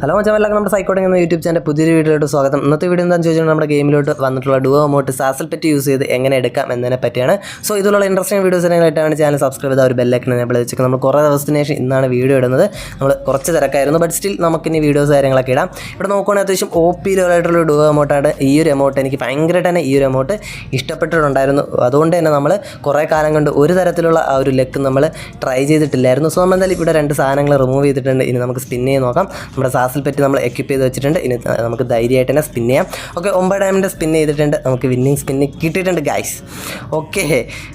Hello എല്ലാവർക്കും നമ്മുടെ സൈക്കോട്ടിങ് എന്ന യൂട്യൂബ് ചാനൽ പുതിയൊരു വീഡിയോയിലോട്ട് സ്വാഗതം. ഇന്നത്തെ വീഡിയോ എന്താണെന്ന് ചോദിച്ചാൽ നമ്മുടെ ഗെയിമിലോട്ട് വന്നിട്ടുള്ള ഡുവോ അമോട്ട് സാസൽ പറ്റി യൂസ് ചെയ്ത് എങ്ങനെ എടുക്കാം എന്നതിനെ പറ്റിയാണ്. സോ ഇതിലുള്ള ഇൻട്രസ്റ്റിംഗ് വീഡിയോസ് ആയിട്ടാണ് ചാനൽ സബ്സ്ക്രൈബ് ചെയ്ത ഒരു ബെല്ലൈക്കൻ എനേബിൾ വെച്ചിട്ട് നമ്മൾ കുറേ ദിവസത്തിന് ശേഷം ഇന്നാണ് വീഡിയോ ഇടുന്നത്. നമ്മൾ കുറച്ച് തിരക്കായിരുന്നു ബട്ട് സ്റ്റിൽ നമുക്ക് ഇനി വീഡിയോസ് കാര്യങ്ങളൊക്കെ ഇടാം. ഇവിടെ നോക്കുകയാണെങ്കിൽ അത്യാവശ്യം ഒ പി ലെവലായിട്ടുള്ള ഡുവോ അമോട്ടാണ് ഈ ഒരു എമൗണ്ട് എനിക്ക് ഭയങ്കരമായിട്ട് തന്നെ ഈ ഒരു എമൗണ്ട് ഇഷ്ടപ്പെട്ടിട്ടുണ്ടായിരുന്നു. അതുകൊണ്ട് തന്നെ നമ്മൾ കുറേ കാലം കൊണ്ട് ഒരു തരത്തിലുള്ള ആ ഒരു ലക്ക് നമ്മൾ ട്രൈ ചെയ്തിട്ടില്ലായിരുന്നു. സോ നമ്മൾ എന്തായാലും ഇവിടെ രണ്ട് സാധനങ്ങൾ റിമൂവ് ചെയ്തിട്ടുണ്ട്. ഇനി നമുക്ക് സ്പിൻ ചെയ്ത് നോക്കാം. നമ്മുടെ സാസിൽ പറ്റി നമ്മൾ എക്യുപ്പ് ചെയ്ത് വെച്ചിട്ടുണ്ട്. ഇനി നമുക്ക് ധൈര്യമായിട്ട് തന്നെ സ്പിൻ ചെയ്യാം. ഓക്കെ ഒമ്പത് ഡയമണ്ട് സ്പിൻ ചെയ്തിട്ടുണ്ട്. നമുക്ക് വിന്നിങ് സ്പിന്ന് കിട്ടിയിട്ടുണ്ട് ഗൈസ് ഓക്കെ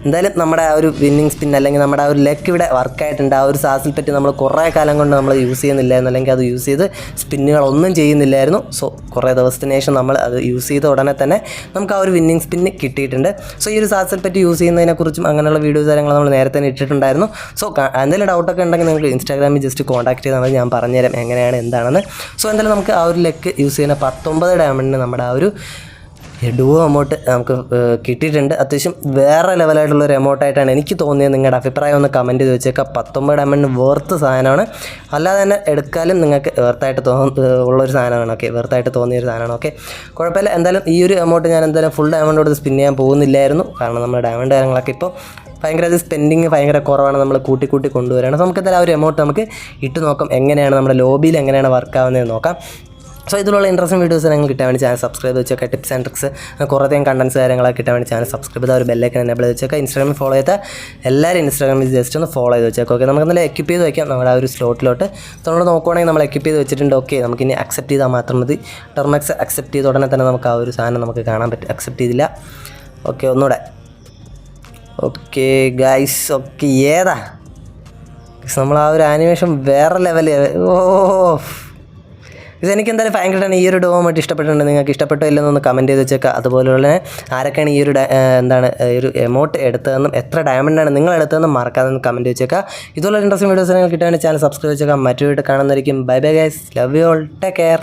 എന്തായാലും നമ്മുടെ ആ ഒരു വിന്നിങ് സ്പിൻ അല്ലെങ്കിൽ നമ്മുടെ ആ ഒരു ലെക്ക് ഇവിടെ വർക്കായിട്ടുണ്ട് ആ ഒരു സാസിൽ പറ്റി നമ്മൾ കുറേ കാലം കൊണ്ട് നമ്മൾ യൂസ് ചെയ്യുന്നില്ലായിരുന്നു. അല്ലെങ്കിൽ അത് യൂസ് ചെയ്ത് സ്പിന്നുകളൊന്നും ചെയ്യുന്നില്ലായിരുന്നു. സോ കുറേ ദിവസത്തിന് ശേഷം നമ്മൾ അത് യൂസ് ചെയ്ത ഉടനെ തന്നെ നമുക്ക് ആ ഒരു വിന്നിങ് സ്പിന്ന് കിട്ടിയിട്ടുണ്ട്. സോ ഈ ഒരു സാസിൽ പറ്റി യൂസ് ചെയ്യുന്നതിനെക്കുറിച്ചും അങ്ങനെയുള്ള വീഡിയോസ് കാര്യങ്ങൾ നമ്മൾ നേരത്തെ തന്നെ ഇട്ടിട്ടുണ്ടായിരുന്നു. സോ എന്തെങ്കിലും ഡൗട്ടൊക്കെ ഉണ്ടെങ്കിൽ നിങ്ങൾക്ക് ഇൻസ്റ്റാഗ്രാമിൽ ജസ്റ്റ് കോൺടാക്ട് ചെയ്താൽ മതി. ഞാൻ പറഞ്ഞുതരാം എങ്ങനെയാണ് എന്താണെന്ന് സോ എന്തായാലും നമുക്ക് ആ ഒരു ലെക്ക് യൂസ് ചെയ്യുന്ന പത്തൊമ്പത് ഡയമണ്ടിന് നമ്മുടെ ആ ഒരു ഡുവോ എമൗണ്ട് നമുക്ക് കിട്ടിയിട്ടുണ്ട്. അത്യാവശ്യം വേറെ ലെവലായിട്ടുള്ള ഒരു എമൗണ്ടായിട്ടാണ് എനിക്ക് തോന്നിയത്. നിങ്ങളുടെ അഭിപ്രായം ഒന്ന് കമന്റ് ചെയ്ത് വെച്ചേക്കാം. പത്തൊമ്പത് ഡയമണ്ട് വേർത്ത് സാധനമാണ്. അല്ലാതെ തന്നെ എടുക്കാനും നിങ്ങൾക്ക് വേർത്തായിട്ട് തോന്ന ഉള്ളൊരു സാധനമാണ്. ഓക്കെ വേർത്തായിട്ട് തോന്നിയൊരു സാധനമാണ്. ഓക്കെ കുഴപ്പമില്ല. എന്തായാലും ഈ ഒരു എമൗണ്ട് ഞാൻ എന്തായാലും ഫുൾ ഡയമണ്ട് കൊടുത്ത് സ്പിൻ ചെയ്യാൻ പോകുന്നില്ലായിരുന്നു. കാരണം നമ്മുടെ ഡയമണ്ട് കാര്യങ്ങളൊക്കെ ഇപ്പോൾ ഭയങ്കര അത് സ്പെൻഡിങ് ഭയങ്കര കുറവാണ് നമ്മൾ കൂട്ടി കൂട്ടി കൊണ്ടുവരികയാണ് നമുക്ക് എന്തായാലും ആ ഒരു എമൗണ്ട് നമുക്ക് ഇട്ട് നോക്കാം എങ്ങനെയാണ് നമ്മുടെ ലോബിയിൽ എങ്ങനെയാണ് വർക്ക് ആവുന്നതെന്ന് നോക്കാം. സോ ഇതിലുള്ള ഇൻട്രസ്റ്റിംഗ് വീഡിയോസ് നിങ്ങൾ കിട്ടാൻ വേണ്ടി ചാനൽ സബ്സ്ക്രൈബ് വെച്ചൊക്കെ. ടിപ്സ് ആൻഡ് ട്രിക്സ് കുറേ അധികം കണ്ടൻസ് കാര്യങ്ങളൊക്കെ കിട്ടാൻ വേണ്ടി ചാനൽ സബ്സ്ക്രൈബ് ചെയ്താൽ ഒരു ബെല്ലൈക്കൻ എനേബിൾ വെച്ചേക്കാം. ഇൻസ്റ്റാഗ്രാമിൽ ഫോളോ ചെയ്താൽ എല്ലാവരും ഇൻസ്റ്റാഗ്രാമിൽ ജസ്റ്റ് ഒന്ന് ഫോളോ ചെയ്ത് വെച്ചേക്കാം. ഓക്കെ നമുക്ക് നല്ല എക്യുപ്പ് ചെയ്ത് വയ്ക്കാം നമ്മുടെ ആ ഒരു സ്ലോട്ടിലോട്ട് നമ്മൾ നോക്കുവാണെങ്കിൽ നമ്മൾ എക്യുപ്പ് ചെയ്ത് വെച്ചിട്ടുണ്ട്. ഓക്കെ നമുക്ക് ഇനി അക്സെപ്റ്റ് ചെയ്താൽ മാത്രം മതി. ടെർമാക്സ് അക്സെപ്റ്റ് ചെയ്ത ഉടനെ തന്നെ നമുക്ക് ആ ഒരു സാധനം നമുക്ക് കാണാൻ പറ്റും. അക്സെപ്റ്റ് ചെയ്തില്ല. ഓക്കെ ഒന്നുകൂടെ. ഓക്കെ ഗൈസ് ഓക്കെ ഏതാ? നമ്മൾ ആ ഒരു ആനിമേഷൻ വേറെ ലെവൽ ഓ ഇത് എനിക്ക് എന്തായാലും ഭയങ്കരമാണ് ഈ ഒരു ഡോമായിട്ട് ഇഷ്ടപ്പെട്ടിട്ടുണ്ട്. നിങ്ങൾക്ക് ഇഷ്ടപ്പെട്ടോ ഇല്ലെന്നൊന്ന് കമന്റ് ചെയ്ത് വെച്ചേക്കാം. അതുപോലെയുള്ള ആരൊക്കെയാണ് ഈ ഒരു എന്താണ് ഒരു എമൗണ്ട് എടുത്തതെന്നും എത്ര ഡയമണ്ടാണ് നിങ്ങൾ എടുത്തതെന്നും മറക്കാതെ ഒന്ന് കമന്റ് വെച്ചേക്കാം. ഇതുപോലെ ഇൻട്രസ്റ്റിംഗ് വീഡിയോസ് നിങ്ങൾക്ക് കിട്ടാൻ ചാനൽ സബ്സ്ക്രൈബ് വെച്ചേക്കാം. മറ്റു വീട്ടിൽ കാണുന്നതായിരിക്കും. Bye bye guys love you all take care